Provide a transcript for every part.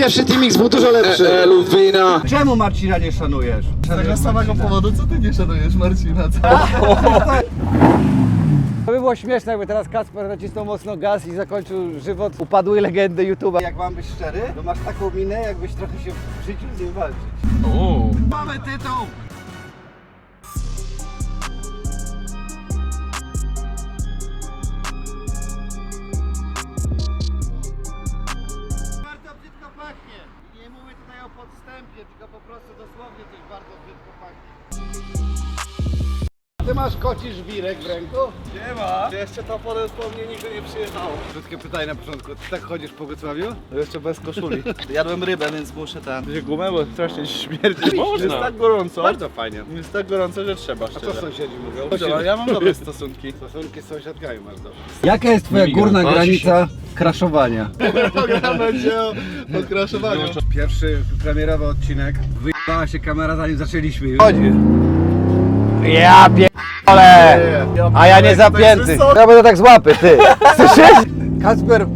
pierwszy Teamix był dużo lepszy. Elwina. Czemu Marcina nie szanujesz? Z tego samego powodu, co ty nie szanujesz Marcina, co? To by było śmieszne, jakby teraz Kacper nacisnął mocno gaz i zakończył żywot upadłej legendy YouTube'a. Jak mam być szczery, to masz taką minę, jakbyś trochę się w życiu z nim walczyć. Mamy tytuł! Ty masz koci żwirek w ręku? Nie ma. Jeszcze to potem po mnie nigdy nie przyjechało. Krótkie pytanie na początku. Ty tak chodzisz po Wrocławiu? Jeszcze bez koszuli. Jadłem rybę, więc muszę ten. Będzie gumę, bo strasznie śmierdzi. Można. Jest tak gorąco. Bardzo fajnie. Jest tak gorąco, że trzeba, A co sąsiedzi mówią? Dobrze, ja mam dobre stosunki. Stosunki z sąsiadkami masz dobrze. Jaka jest twoja górna granica kraszowania? Program będzie o, o kraszowaniu. Pierwszy premierowy odcinek. Wyjebała się kamera zanim zaczęliśmy. Chodzi. Ja pierdolę! A ja nie zapięty. Ja będę tak złapy, ty. Słyszysz? Kacper,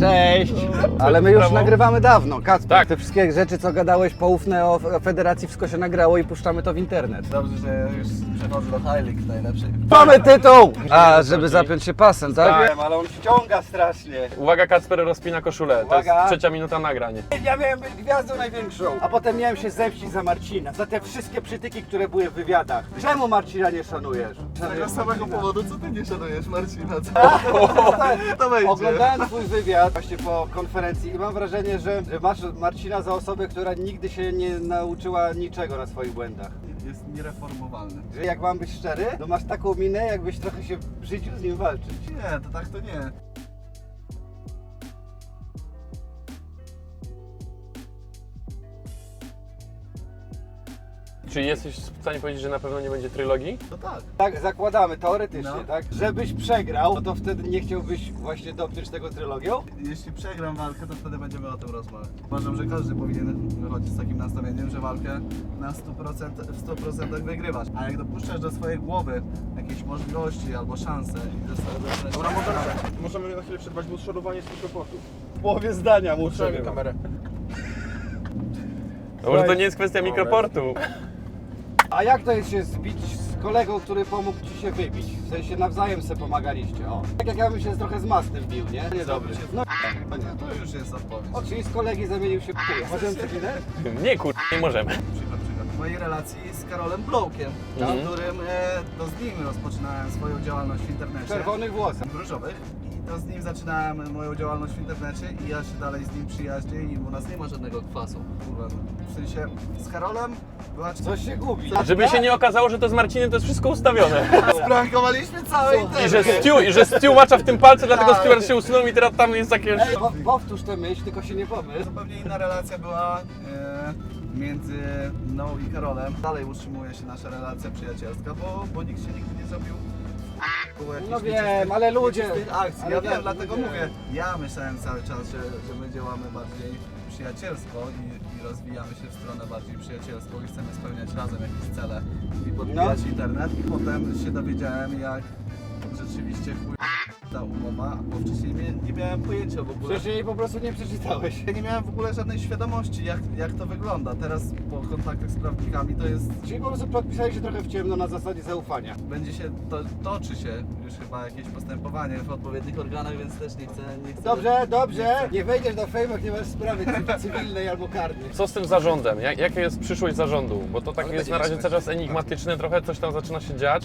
cześć. Ale my już nagrywamy dawno. Kacper, Tak. te wszystkie rzeczy, co gadałeś poufne o federacji, wszystko się nagrało i puszczamy to w internet. Dobrze, że już przechodzę do High League najlepszej. Mamy tytuł! A, żeby zapiąć się pasem, tak? Wiem, ale on ściąga strasznie. Uwaga, Kacper rozpina koszulę. To Uwaga. jest trzecia minuta nagrania. Ja miałem być gwiazdą największą, a potem miałem się zemścić za Marcina, za te wszystkie przytyki, które były w wywiadach. Czemu Marcina nie szanujesz? Z tego samego powodu, co ty nie szanujesz Marcina, co? To będzie. Oglądałem twój wywiad właśnie po konferencji i mam wrażenie, że że masz Marcina za osobę, która nigdy się nie nauczyła niczego na swoich błędach. Jest niereformowalny. Że jak mam być szczery, to masz taką minę, jakbyś trochę się w życiu z nim walczyć. Nie, to tak to nie. Czy jesteś w stanie powiedzieć, że na pewno nie będzie trylogii? To tak. Tak, zakładamy teoretycznie, No. tak? Żebyś przegrał, no to wtedy nie chciałbyś właśnie dopiąć tego trylogią? Jeśli przegram walkę, to wtedy będziemy o tym rozmawiać. Uważam, że każdy powinien wychodzić z takim nastawieniem, że walkę na 100%, w 100% wygrywasz. A jak dopuszczasz do swojej głowy jakieś możliwości albo szanse i zostawiasz... Dobra, możemy, możemy na chwilę przerwać, bo szorowanie z mikroportu. W połowie zdania muszę. Kamerę. No może to nie jest kwestia mikroportu. A jak to jest się zbić z kolegą, który pomógł ci się wybić? W sensie nawzajem sobie pomagaliście, o. Tak jak ja bym się trochę z mastem bił, nie? Niedobry. No, No nie, to już jest odpowiedź. o, czyli z kolegi zamienił się w Możemy przewinę? Nie kur... nie możemy. Przykład, przykład mojej relacji z Karolem Blowkiem, Mhm. na którym e, to z nim rozpoczynałem swoją działalność w W internecie. czerwonych włosach. różowych to z nim zaczynałem moją działalność w internecie i ja się dalej z nim przyjaźnię i u nas nie ma żadnego kwasu. Kurwa, w sensie z Karolem była Coś się gubi. Żeby się nie okazało, że to z Marcinem to jest wszystko ustawione. Sprankowaliśmy cały internet. I że Stu, i że Stu macza w tym palce, dlatego Tak. Stewart się usunął i teraz tam jest takie... Ej, po, powtórz tę myśl, tylko się nie pomyl. Zupełnie inna relacja była e, między mną i Karolem. Dalej utrzymuje się nasza relacja przyjacielska, bo, bo nikt się nigdy nie zrobił jakichś No wiem, ale ludzie- akcji. ale Ja wiesz, wiem, dlatego ludzie- mówię. Ja myślałem cały czas, że, że my działamy bardziej przyjacielsko i, i rozwijamy się w stronę bardziej przyjacielską i chcemy spełniać razem jakieś cele i podbijać No. internet i potem się dowiedziałem jak rzeczywiście chuj ta umowa, bo wcześniej nie, nie miałem pojęcia w ogóle. Przecież jej po prostu nie przeczytałeś. Ja nie miałem w ogóle żadnej świadomości, jak, jak to wygląda. Teraz po kontaktach z prawnikami to jest. Czyli po prostu podpisałeś się trochę w ciemno na zasadzie zaufania. Będzie się, to, toczy się już chyba jakieś postępowanie w odpowiednich organach, więc też nie chcę. Nie chcę Dobrze, dobrze. Nie wejdziesz do fejmu, jak nie masz sprawy cy- cywilnej albo karnej. Co z tym zarządem? Jak, jaka jest przyszłość zarządu? Bo to tak Ale jest na razie cały czas enigmatyczne, trochę coś tam zaczyna się dziać.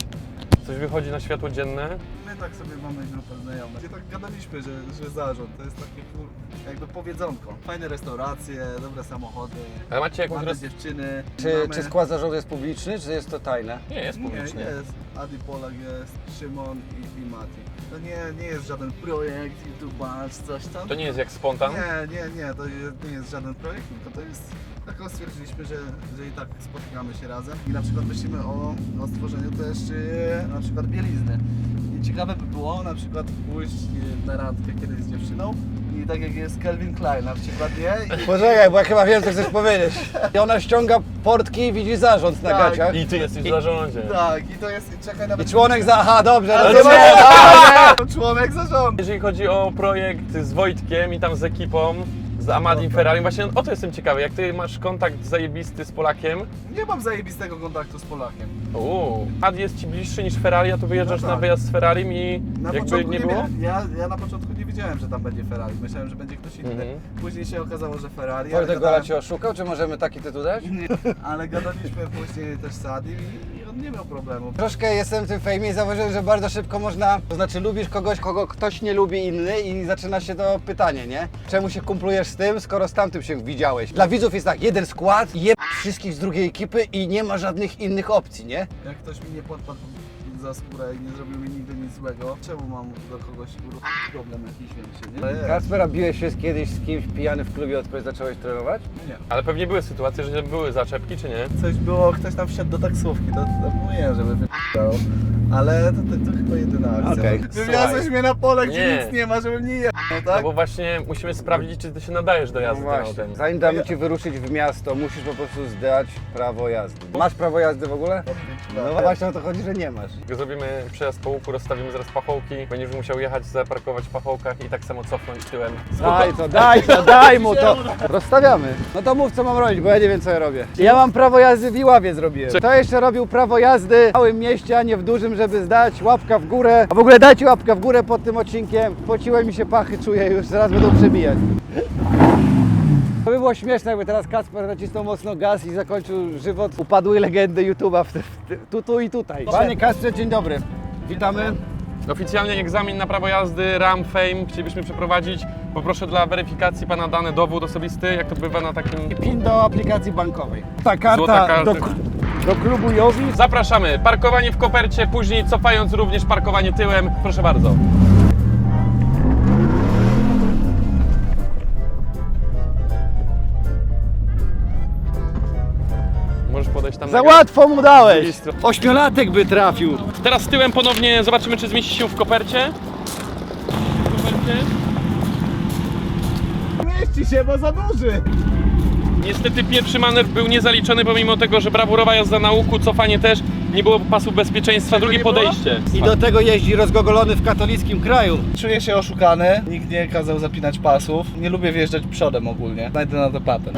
Coś wychodzi na światło dzienne. Tak sobie mamy grupę znajomych. Gdzie tak gadaliśmy, że, że zarząd to jest takie kur... jakby powiedzonko. Fajne restauracje, dobre samochody, Ale macie jakąś... ładne Roz... dziewczyny. Czy, mamy... czy skład zarządu jest publiczny, czy jest to tajne? Nie, jest Nie, publiczny. jest. Adi Polak jest, Szymon i, i Mati. To nie, nie jest żaden projekt, YouTube'a czy coś tam. To nie jest jak spontan? Nie, nie, nie, to nie jest żaden projekt, tylko to jest taką stwierdziliśmy, że, że i tak spotykamy się razem i na przykład myślimy o, o stworzeniu też e, na przykład bielizny. Ciekawe by było na przykład pójść e, na randkę kiedyś z dziewczyną i tak jak jest Calvin Klein na przykład, nie? I, Poczekaj, bo ja chyba wiem, co chcesz powiedzieć. I ona ściąga portki i widzi zarząd na Tak. gaciach. I ty jesteś w zarządzie. tak, i to jest, i czekaj I nawet... członek za... Aha, dobrze, Ale rozumiem. nie, członek zarządu. Jeżeli chodzi o projekt z Wojtkiem i tam z ekipą, z Amadim Ferrari. Właśnie o to jestem ciekawy, jak ty masz kontakt zajebisty z Polakiem. Nie mam zajebistego kontaktu z Polakiem. Uuu, Amad jest ci bliższy niż Ferrari, a tu wyjeżdżasz No na tak. wyjazd z Ferrari i Na jakby początku nie było? ja, ja na początku nie wiedziałem, że tam będzie Ferrari. Myślałem, że będzie ktoś inny. Mhm. Później się okazało, że Ferrari. ale Wojtek Gola gadałem- cię oszukał, czy możemy taki tytuł dać? Nie, ale gadaliśmy później też z Adim i on nie miał problemu. Troszkę jestem w tym fejmie i zauważyłem, że bardzo szybko można, to znaczy lubisz kogoś, kogo ktoś nie lubi inny i zaczyna się to pytanie, nie? Czemu się kumplujesz z tym, skoro z tamtym się widziałeś? Dla widzów jest tak, jeden skład, je wszystkich z drugiej ekipy i nie ma żadnych innych opcji, nie? Jak ktoś mi nie podpadł za skórę i nie zrobił mi nigdy nic złego, czemu mam do kogoś kurwa, problem jakiś większy, nie? Kacpera, biłeś się z kiedyś z kimś pijany w klubie, odkąd zacząłeś trenować? Nie. Ale pewnie były sytuacje, że były zaczepki, czy nie? Coś było, ktoś tam wsiadł do taksówki, to, to mówiłem, żeby wypadał. Ale to, to, to chyba jedyna akcja. Okej. Wywiozłeś mnie na pole, gdzie Nie. nic nie ma, żebym nie jechał, No tak? bo właśnie musimy sprawdzić, czy ty się nadajesz do No jazdy tym właśnie, autem. zanim damy Ci wyruszyć w miasto, musisz po prostu zdać prawo jazdy. Masz prawo jazdy w ogóle? No właśnie o to chodzi, że nie masz. Zrobimy przejazd po łuku, rozstawimy zaraz pachołki, będziesz musiał jechać, zaparkować w pachołkach i tak samo cofnąć tyłem. Daj to, daj to, daj mu to. Rozstawiamy. No to mów co mam robić, bo ja nie wiem co ja robię. Ja mam prawo jazdy w Iławie zrobiłem. To jeszcze robił prawo jazdy w małym mieście, a nie w dużym, żeby zdać. Łapka w górę. A w ogóle dajcie łapkę w górę pod tym odcinkiem. Pociłem mi się pachy, czuję już, zaraz będą przebijać. To by było śmieszne, jakby teraz Kasper nacisnął mocno gaz i zakończył żywot upadłej legendy YouTube'a w w tu, tu i tutaj. Panie Kasprze, dzień dobry. Witamy. Oficjalnie egzamin na prawo jazdy RAM Fame chcielibyśmy przeprowadzić. Poproszę dla weryfikacji pana dane dowód osobisty, jak to bywa na takim... PIN do aplikacji bankowej. Ta karta, Złota karta. Do, do klubu Jowi. Zapraszamy. Parkowanie w kopercie, później cofając również parkowanie tyłem. Proszę bardzo. Możesz podejść tam Za na łatwo mu dałeś! Ośmiolatek by trafił. Teraz tyłem ponownie zobaczymy, czy zmieści się w kopercie. W kopercie. Mieści się, bo za duży! Niestety pierwszy manewr był niezaliczony, pomimo tego, że brawurowa jazda na łuku, cofanie też, nie było pasu bezpieczeństwa, drugie podejście. I do tego jeździ rozgogolony w katolickim kraju. Czuję się oszukany, nikt nie kazał zapinać pasów. Nie lubię wjeżdżać przodem ogólnie. Znajdę na to patent.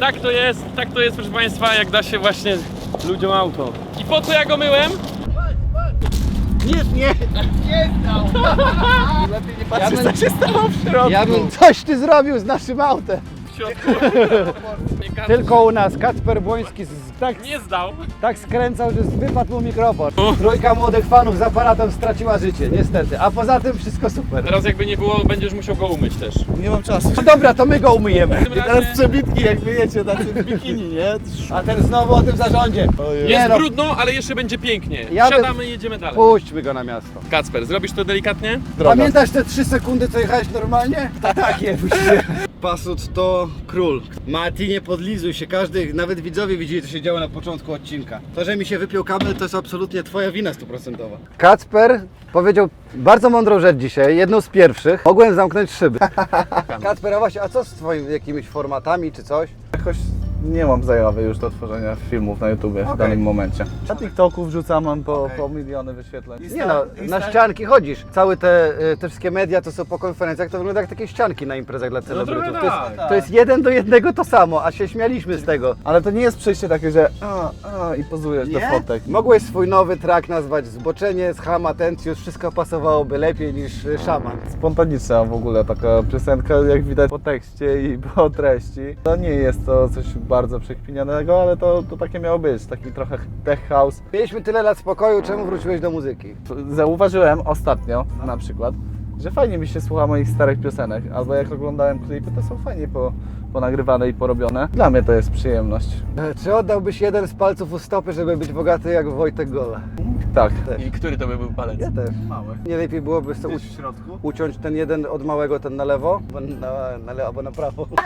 Tak to jest, tak to jest proszę Państwa, jak da się właśnie ludziom auto. I po co ja go myłem? Nie, nie. Lepiej nie patrzeć, co się stało w środku. Ja bym coś ty zrobił z naszym autem. Środku. Tylko u nas Kacper Błoński z, tak, Nie zdał. tak skręcał, że wypadł mu mikrofon. Trójka młodych fanów z aparatem straciła życie, niestety. A poza tym wszystko super. Teraz jakby nie było, będziesz musiał go umyć też. Nie mam czasu. No dobra, to my go umyjemy. Tym Teraz przebitki jak wyjecie na tym bikini, nie? A ten znowu o tym zarządzie. Jest no. brudno, ale jeszcze będzie pięknie. Ja bym- Siadamy i jedziemy dalej. Puśćmy go na miasto. Kacper, zrobisz to delikatnie? Pamiętasz te 3 sekundy, co jechałeś normalnie? To takie właściwie. Pasut to król. Mati, nie podlizuj się. Każdy, nawet widzowie widzieli, co się działo na początku odcinka. To, że mi się wypiął kabel, to jest absolutnie twoja wina stuprocentowa. Kacper powiedział bardzo mądrą rzecz dzisiaj, jedną z pierwszych. Mogłem zamknąć szyby. Kacper, a właśnie, a co z twoimi jakimiś formatami czy coś? Jakoś nie mam zajawy już do tworzenia filmów na YouTubie w Okej. danym momencie. Na TikToku wrzucam mam po, Okej. po miliony wyświetleń. Nie no, na ścianki chodzisz. Całe te, y, te wszystkie media, to są po konferencjach, to wygląda jak takie ścianki na imprezach dla celebrytów. trochę to, tak. jest, to jest jeden do jednego to samo, a się śmialiśmy z tego. Ale to nie jest przejście takie, że a, a i pozujesz do fotek. Mogłeś swój nowy track nazwać Zboczenie, Scham, Atencjusz, wszystko pasowałoby lepiej niż y, Szaman. Spontaniczna w ogóle taka piosenka, jak widać po tekście i po treści. To nie jest to coś bardzo przekpinianego, ale to, to takie miało być, taki trochę tech house. Mieliśmy tyle lat spokoju, czemu wróciłeś do muzyki? Zauważyłem ostatnio na przykład, że fajnie mi się słucha moich starych piosenek, albo jak oglądałem klipy, to są fajnie po, ponagrywane i porobione. Dla mnie to jest przyjemność. E, Czy oddałbyś jeden z palców u stopy, żeby być bogaty jak Wojtek Gola? Tak. I który to by był palec? Ja też. Mały. Nie lepiej byłoby sobie uci- środku? uciąć ten jeden od małego, ten na lewo, bo na, na lewo, albo na prawo.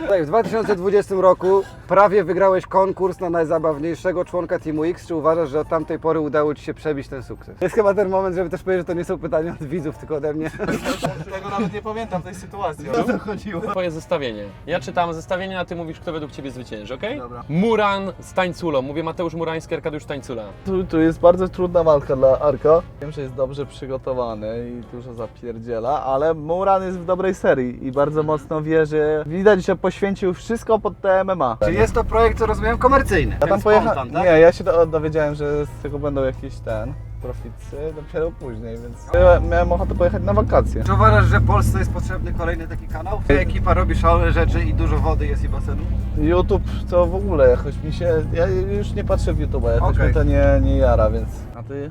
Tutaj w 2020 roku prawie wygrałeś konkurs na najzabawniejszego członka Teamu X. Czy uważasz, że od tamtej pory udało Ci się przebić ten sukces? To jest chyba ten moment, żeby też powiedzieć, że to nie są pytania od widzów, tylko ode mnie. Tego nawet nie pamiętam tej sytuacji. O co chodziło? Twoje zestawienie. Ja czytam zestawienie, a ty mówisz, kto według ciebie zwycięży, okej? Dobra. Muran z Tańculą. Mówię Mateusz Murański, Arkadiusz Tańcula. Tu, tu jest bardzo trudna walka dla Arka. Wiem, że jest dobrze przygotowany i dużo zapierdziela, ale Muran jest w dobrej serii i bardzo mocno wie, że widać, że poświęcił wszystko pod te MMA. Czy jest to projekt, co rozumiem, komercyjny? Ja tam pojechałem. spontan, tak? Nie, ja się do, dowiedziałem, że z tego będą jakieś ten profity dopiero później, więc ja miałem ochotę pojechać na wakacje. Czy uważasz, że Polsce jest potrzebny kolejny taki kanał? Ekipa robi szalone rzeczy i dużo wody jest i basenu? YouTube to w ogóle jakoś mi się. Ja już nie patrzę w YouTube'a, jakoś Okej. mi to nie, nie jara, więc. A ty?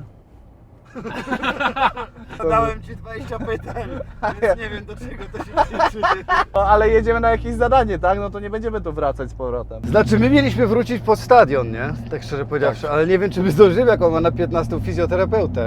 Dałem Ci 20 pytań, więc nie wiem do czego to się liczy. No, ale jedziemy na jakieś zadanie, tak? No to nie będziemy tu wracać z powrotem. Znaczy, my mieliśmy wrócić pod stadion, nie? Tak szczerze powiedziawszy, ale nie wiem, czy by zdążyli, jak on ma na 15 fizjoterapeutę.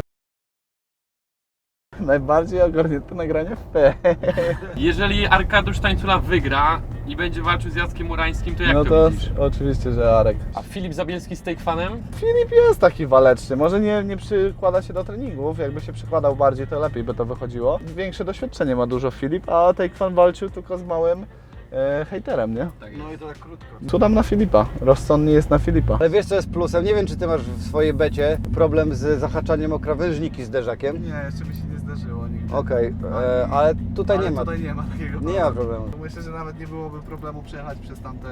Najbardziej ogarnięte nagranie w P. Jeżeli Arkadiusz Tańcula wygra i będzie walczył z Jackiem Murańskim, to jak No to, to widzisz? oczywiście, że Arek. A Filip Zabielski z Take Fanem? Filip jest taki waleczny. Może nie, nie przykłada się do treningów. Jakby się przykładał bardziej, to lepiej by to wychodziło. Większe doświadczenie ma dużo Filip, a Take Fan walczył tylko z małym e, hejterem, nie? No i to tak krótko. Co tam na Filipa? Rozsądny jest na Filipa. Ale wiesz co jest plusem? Nie wiem, czy ty masz w swojej becie problem z zahaczaniem o krawężniki z derzakiem. Nie, jeszcze mi się nie zdarzyło nigdy. Okej, e, ale tutaj Ale nie ma. Tutaj nie ma takiego Nie ma problemu. Myślę, że nawet nie byłoby problemu przejechać przez tamte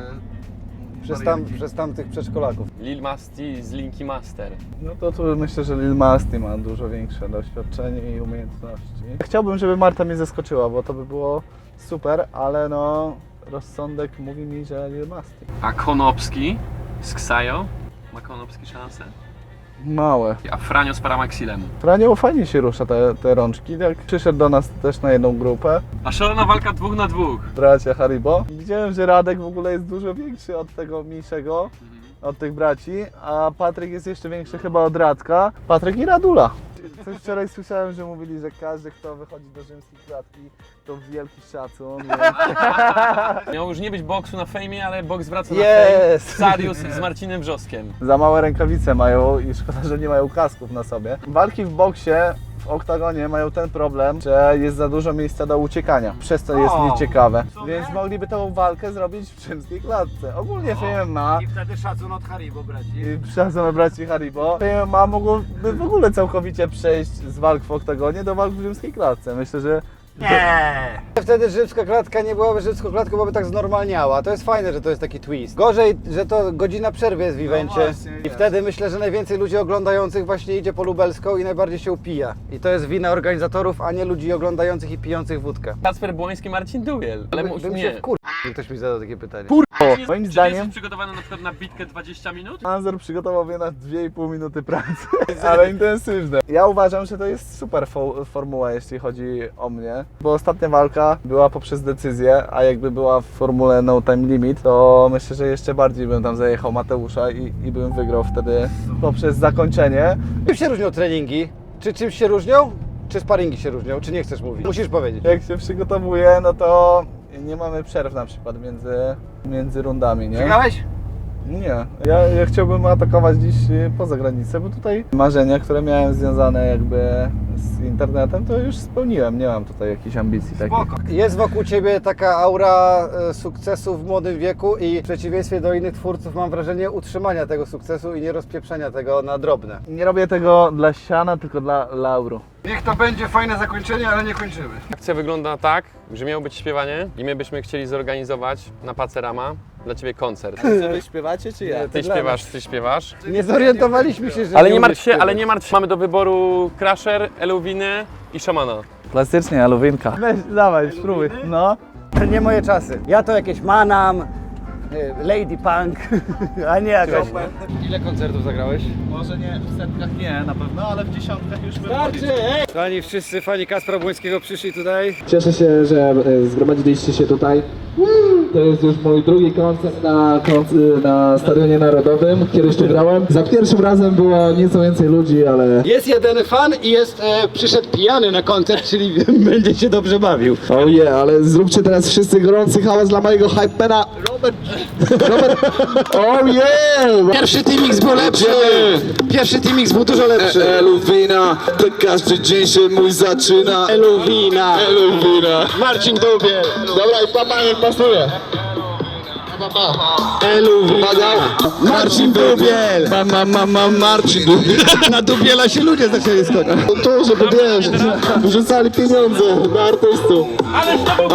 Przez, tam, barierki. przez tamtych przedszkolaków. Lil Masti z Linki Master. No to tu myślę, że Lil Masti ma dużo większe doświadczenie i umiejętności. Chciałbym, żeby Marta mnie zaskoczyła, bo to by było super, ale no rozsądek mówi mi, że Lil Masti. A Konopski z Ksajo? Ma Konopski szansę? Małe. A Franio z Paramaxilem. Franio fajnie się rusza te, te rączki, jak przyszedł do nas też na jedną grupę, A szalona walka dwóch na dwóch. bracia Haribo. I widziałem, że Radek w ogóle jest dużo większy od tego mniejszego, od tych braci, a Patryk jest jeszcze większy chyba od Radka. Patryk i Radula. Coś wczoraj słyszałem, że mówili, że każdy, kto wychodzi do rzymskiej klatki, to wielki szacun. Miał już nie być boksu na fejmie, ale boks wraca na. Jest! Sarius z Marcinem Wrzoskiem. Za małe rękawice mają i szkoda, że nie mają kasków na sobie. Walki w boksie w oktagonie mają ten problem, że jest za dużo miejsca do uciekania. Przez to jest O, nieciekawe. sumie? Więc mogliby tą walkę zrobić w rzymskiej klatce. Ogólnie w MMA I wtedy szacun od Haribo, braci. przepraszam braci Haribo, w MMA mogłoby w ogóle całkowicie przejść z walk w oktagonie do walk w rzymskiej klatce. Myślę, że Nie! Wtedy rzymska klatka nie byłaby rzymską klatką, byłaby tak znormalniała. To jest fajne, że to jest taki twist. Gorzej, że to godzina przerwy jest w evencie. właśnie, I jest. wtedy myślę, że najwięcej ludzi oglądających właśnie idzie po lubelską i najbardziej się upija. I to jest wina organizatorów, a nie ludzi oglądających i pijących wódkę. Kacper Błoński, Marcin Dubiel. Ale By- mu- bym nie. się wkur... ktoś mi zadał takie pytanie. kurwa, Czy moim czy zdaniem jesteś przygotowany na przykład na bitkę 20 minut? Anzor przygotował mnie na 2,5 minuty pracy, ale intensywne. Ja uważam, że to jest super fo- formuła, jeśli chodzi o mnie, bo ostatnia walka była poprzez decyzję, a jakby była w formule no time limit, to myślę, że jeszcze bardziej bym tam zajechał Mateusza i, i bym wygrał wtedy poprzez zakończenie. Czym się różnią treningi? Czy czymś się różnią? Czy sparingi się różnią? Czy nie chcesz mówić? Musisz powiedzieć. Jak się przygotowuję, no to nie mamy przerw na przykład między, między rundami, nie? Przegrałeś? Nie. Ja, ja chciałbym atakować dziś y, poza granicę, bo tutaj marzenia, które miałem związane jakby z internetem, to już spełniłem. Nie mam tutaj jakichś ambicji takich. Jest wokół Ciebie taka aura e, sukcesu w młodym wieku i w przeciwieństwie do innych twórców mam wrażenie utrzymania tego sukcesu i nie rozpieprzenia tego na drobne. Nie robię tego dla siana, tylko dla lauru. Niech to będzie fajne zakończenie, ale nie kończymy. Akcja wygląda tak, że miało być śpiewanie i my byśmy chcieli zorganizować na Pacerama dla Ciebie koncert. Czy wy śpiewacie, czy ja? Ty śpiewasz, ty śpiewasz. Nie zorientowaliśmy się, że Ale nie martw się, ale nie martw się. Mamy do wyboru Crusher, Eluwiny i Szamana. Klasycznie, aluwinka. Weź, dawaj, spróbuj. No. Nie moje czasy. Ja to jakieś Manam, e, Lady Punk, a nie jakaś... Ile koncertów zagrałeś? Może nie w setkach nie na pewno, ale w dziesiątkach już Kochani wszyscy fani Kaspra Błońskiego przyszli tutaj. Cieszę się, że e, zgromadziliście się tutaj. To jest już mój drugi koncert na, konc- na Stadionie Narodowym. Kiedyś tu grałem. Za pierwszym razem było nieco więcej ludzi, ale... Jest jeden fan i jest, e, przyszedł pijany na koncert, czyli będzie się dobrze bawił. Oh yeah, ale zróbcie teraz wszyscy gorący hałas dla mojego hypemana Robert. Robert. Oh yeah! Pierwszy Teamix był lepszy! Pierwszy Teamix był dużo lepszy! Eluwina, to każdy dzień się mój zaczyna. Eluwina! Eluwina. Marcin Dubiel! Dobra, i papa pasuje. Eluwina! Marcin Dubiel! Mama, mama, Marcin Dubiel. Na Dubiela się ludzie zaczęli schodzić. To, żeby wiesz, wrzucali pieniądze na artystów. Ale to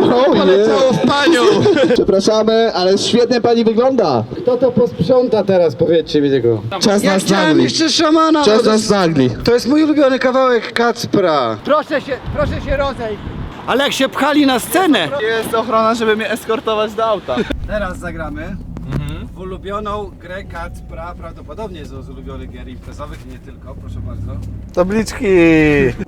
Poleciało w panią! Przepraszamy, ale świetnie pani wygląda. Kto to posprząta teraz, powiedzcie mi tego. Czas Ja na chciałem snagli. jeszcze szamana! Czas bo to- na snagli. To jest mój ulubiony kawałek Kacpra. Proszę się, proszę się rozejść. Ale jak się pchali na scenę! Jest ochrona, żeby mnie eskortować do auta. Teraz zagramy w ulubioną grę Kacpra, prawdopodobnie z ulubionych gier imprezowych i nie tylko, proszę bardzo. Tabliczki.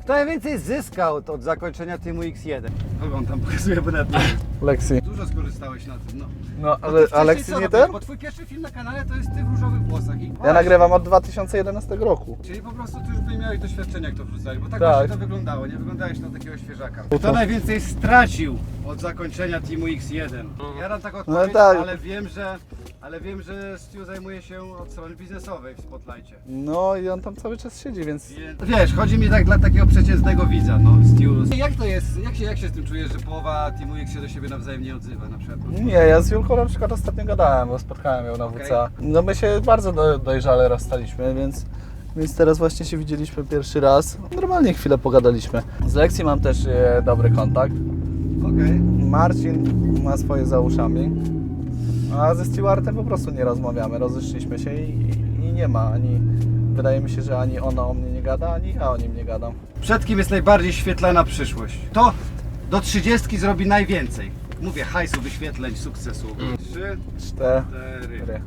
Kto najwięcej zyskał od, zakończenia Teamu X1? Kogo on tam pokazuje bynetnie? Lexi. Dużo skorzystałeś na tym, no. No, Bo ale wcześniej co nie ten? Bo twój pierwszy film na kanale to jest ty w różowych włosach i Ja nagrywam od 2011 roku. Czyli po prostu ty już by miałeś doświadczenie jak to wrzucali, bo tak, Tak. właśnie to wyglądało, nie wyglądałeś na takiego świeżaka. Kto najwięcej stracił od zakończenia Teamu X1? Ja dam taką odpowiedź, tak. ale wiem, że ale wiem, że Stu zajmuje się od strony biznesowej w Spotlightie. No i on tam cały czas siedzi, więc... Wiesz, chodzi mi tak dla takiego przeciętnego widza, no, Stu. Jak to jest, jak się, jak się z tym czujesz, że połowa Teamu X się do siebie nawzajem nie odzywa na przykład? Nie, ja z Julką na przykład ostatnio gadałem, bo spotkałem ją na WCA. No my się bardzo do, dojrzale rozstaliśmy, więc, więc teraz właśnie się widzieliśmy pierwszy raz. Normalnie chwilę pogadaliśmy. Z Lekcji mam też e, dobry kontakt. Okej. Marcin ma swoje za uszami. A ze Stewartem po prostu nie rozmawiamy, rozeszliśmy się i, i, i nie ma ani... Wydaje mi się, że ani ona o mnie nie gada, ani ja o nim nie gadam. Przed kim jest najbardziej świetlana przyszłość? To do 30 zrobi najwięcej. Mówię, hajsu, wyświetleń, sukcesu. Trzy, Cztery.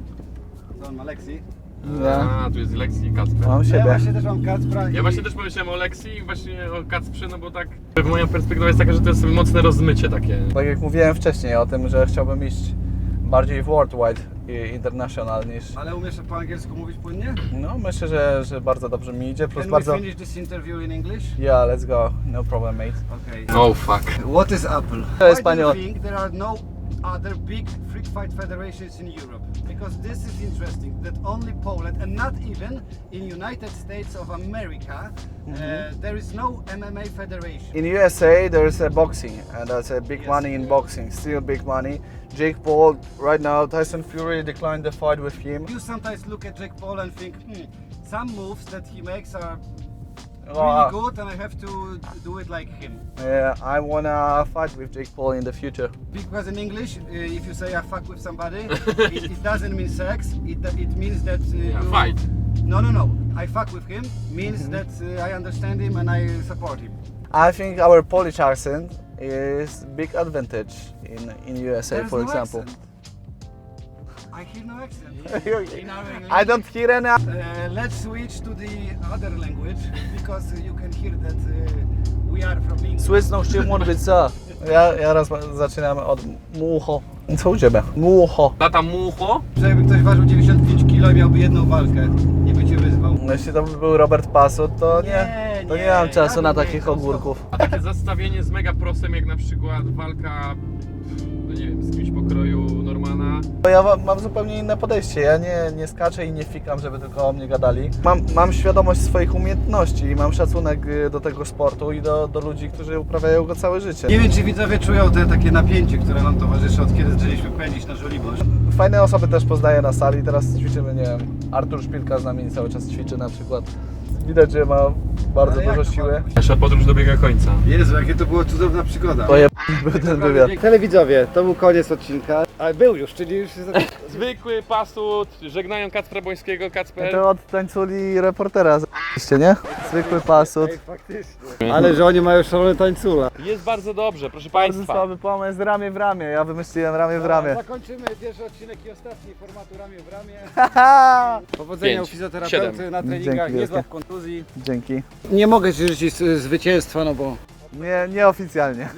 Co on ma Lexi? Nie. A, tu jest Lexi i Kacper. Mam Ja siebie. właśnie też mam Kacpra Ja i... właśnie też pomyślałem o Lexi i właśnie o Kacprze, no bo tak moja perspektywa jest taka, że to jest mocne rozmycie takie. Tak jak mówiłem wcześniej o tym, że chciałbym iść bardziej w worldwide i international niż... Ale umiesz po angielsku mówić płynnie? No myślę, że, że bardzo dobrze mi idzie, plus Can bardzo... we finish this interview in English? Yeah, let's go. No problem, mate. Okay. Oh fuck. What is Apple? To jest Why do you panią- think there are no other big freak fight federations in Europe? Because this is interesting that only Poland and not even in United States of America uh, there is no MMA federation. In USA, there's a boxing, and that's a big Yes. money in boxing, still big money. Jake Paul, right now, Tyson Fury declined the fight with him. You sometimes look at Jake Paul and think, hmm, some moves that he makes are really uh, good and I have to do it like him. Yeah, I wanna fight with Jake Paul in the future. Because in English, uh, if you say I fuck with somebody, it, it doesn't mean sex. It, it means that uh, Yeah, you fight. No, no, no. I fuck with him means that uh, I understand him and I support him. I think our Polish accent is big advantage in, in USA, There's for no example. accent. I hear no accent. in our English. I don't hear any. Uh, let's switch to the other language because you can hear that uh, we are from England. Słysną się młodwyca. Ja, ja raz zaczynam od mucho. Co u ciebie? Mucho. Lata mucho? Że jakby ktoś ważył 95 kg i miałby jedną walkę i by cię wyzwał. No jeśli to by był Robert Pasut, to nie, Nie, to nie, nie, mam czasu ja na bym nie takich ogórków. A takie zestawienie z mega prosem, jak na przykład walka, no nie wiem, z kimś pokroju Normana. Bo ja mam zupełnie inne podejście. Ja nie, nie skaczę i nie fikam, żeby tylko o mnie gadali. Mam, mam świadomość swoich umiejętności i mam szacunek y, do tego sportu i do, do ludzi, którzy uprawiają go całe życie. Nie wiem, czy widzowie czują te takie napięcie, które nam towarzyszy od kiedy zaczęliśmy pędzić na żoliborz. Fajne osoby też poznaję na sali. Teraz ćwiczymy, nie wiem, Artur Szpilka z nami cały czas ćwiczy na przykład. Widać, że ma bardzo dużo to siły. Nasza podróż dobiega końca. Jezu, jakie to była cudowna przygoda. Boję był ten wywiad. Telewidzowie, to był koniec odcinka. Ale był już, czyli już... Zwykły pasut, żegnają Kacpra Bońskiego, Kacper. To od tańculi reportera z***ście, nie? Zwykły pasut. faktycznie. Ale że oni mają szalone tańcula. Jest bardzo dobrze, proszę Bardzo Państwa. słaby pomysł, ramię w ramię. Ja wymyśliłem ramię w ramię. Zakończymy pierwszy odcinek i ostatni formatu ramię w ramię. Haha! Powodzenia Pięć, u fizjoterapeuty siedem. na treningach, nie wielkie. złap kontuzji. Dzięki. Nie mogę Ci życzyć zwycięstwa, no bo Nie, nieoficjalnie.